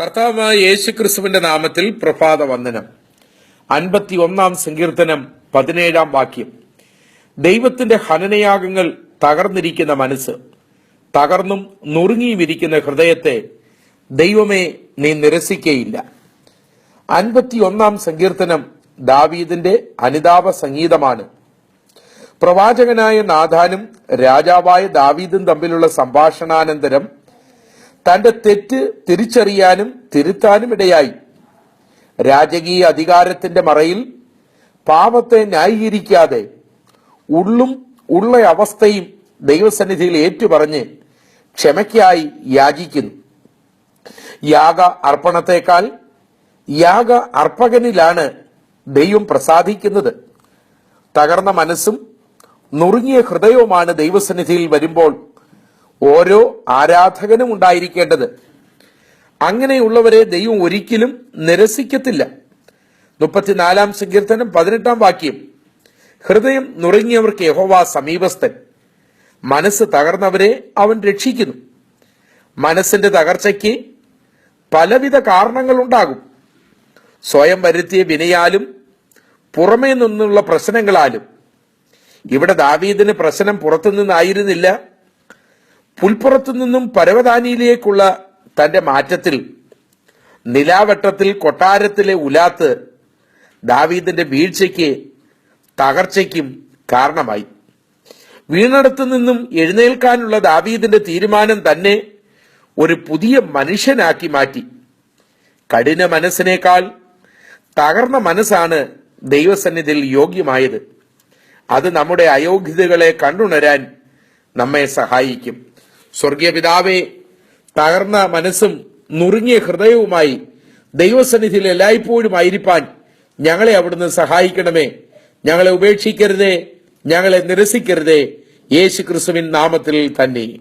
കർത്താവായ യേശു ക്രിസ്തുവിന്റെ നാമത്തിൽ പ്രഭാത വന്ദനം അൻപത്തി ഒന്നാം സങ്കീർത്തനം പതിനേഴാം വാക്യം. ദൈവത്തിന്റെ ഹനനയാഗങ്ങൾ തകർന്നിരിക്കുന്ന മനസ്സ് തകർന്നും നുറുങ്ങിയുമിരിക്കുന്ന ഹൃദയത്തെ ദൈവമേ നീ നിരസിക്കയില്ല. അൻപത്തി ഒന്നാം സങ്കീർത്തനം ദാവീദിന്റെ അനുതാപ സംഗീതമാണ്. പ്രവാചകനായ നാഥാനും രാജാവായ ദാവീദും തമ്മിലുള്ള സംഭാഷണാനന്തരം തന്റെ തെറ്റ് തിരിച്ചറിയാനും തിരുത്താനും ഇടയായി. രാജകീയ അധികാരത്തിന്റെ മറയിൽ പാപത്തെ ന്യായീകരിക്കാതെ ഉള്ളും ഉള്ള അവസ്ഥയും ദൈവസന്നിധിയിൽ ഏറ്റുപറഞ്ഞ് ക്ഷമയ്ക്കായി യാചിക്കുന്നു. യാഗ അർപ്പണത്തെക്കാൾ യാഗ അർപ്പകനിലാണ് ദൈവം പ്രസാദിക്കുന്നത്. തകർന്ന മനസ്സും നുറുങ്ങിയ ഹൃദയവുമാണ് ദൈവസന്നിധിയിൽ വരുമ്പോൾ ഓരോ ആരാധകനും ഉണ്ടായിരിക്കേണ്ടത്. അങ്ങനെയുള്ളവരെ ദൈവം ഒരിക്കലും നിരസിക്കത്തില്ല. മുപ്പത്തിനാലാം സങ്കീർത്തനം പതിനെട്ടാം വാക്യം. ഹൃദയം നുറുങ്ങിയവർക്ക് യഹോവ സമീപസ്ഥൻ. മനസ്സ് തകർന്നവരെ അവൻ രക്ഷിക്കുന്നു. മനസ്സിന്റെ തകർച്ചയ്ക്ക് പലവിധ കാരണങ്ങളുണ്ടാകും. സ്വയം വരുത്തിയ വിനയാലും പുറമേ നിന്നുള്ള പ്രശ്നങ്ങളാലും. ഇവിടെ ദാവീദിന് പ്രശ്നം പുറത്തുനിന്നായിരുന്നില്ല. പുൽപ്പുറത്തു നിന്നും പരവതാനിയിലേക്കുള്ള തന്റെ മാറ്റത്തിൽ നിലാവട്ടത്തിൽ കൊട്ടാരത്തിലെ ഉലാത്ത് ദാവീദിന്റെ വീഴ്ചയ്ക്ക് തകർച്ചയ്ക്കും കാരണമായി. വീണടത്തു നിന്നും എഴുന്നേൽക്കാനുള്ള ദാവീദിന്റെ തീരുമാനം തന്നെ ഒരു പുതിയ മനുഷ്യനാക്കി മാറ്റി. കഠിന മനസ്സിനേക്കാൾ തകർന്ന മനസ്സാണ് ദൈവസന്നിധിയിൽ യോഗ്യമായത്. അത് നമ്മുടെ അയോഗ്യതകളെ കണ്ടുണരാൻ നമ്മെ സഹായിക്കും. സ്വർഗീയ പിതാവെ തകർന്ന മനസ്സും നുറുങ്ങിയ ഹൃദയവുമായി ദൈവസന്നിധിയിൽ എല്ലായ്പ്പോഴും ആയിരിക്കാൻ ഞങ്ങളെ അവിടുന്ന് സഹായിക്കണമേ. ഞങ്ങളെ ഉപേക്ഷിക്കരുതേ ഞങ്ങളെ നിരസിക്കരുതേ. യേശു ക്രിസ്തുവിൻ നാമത്തിൽ തന്നെ.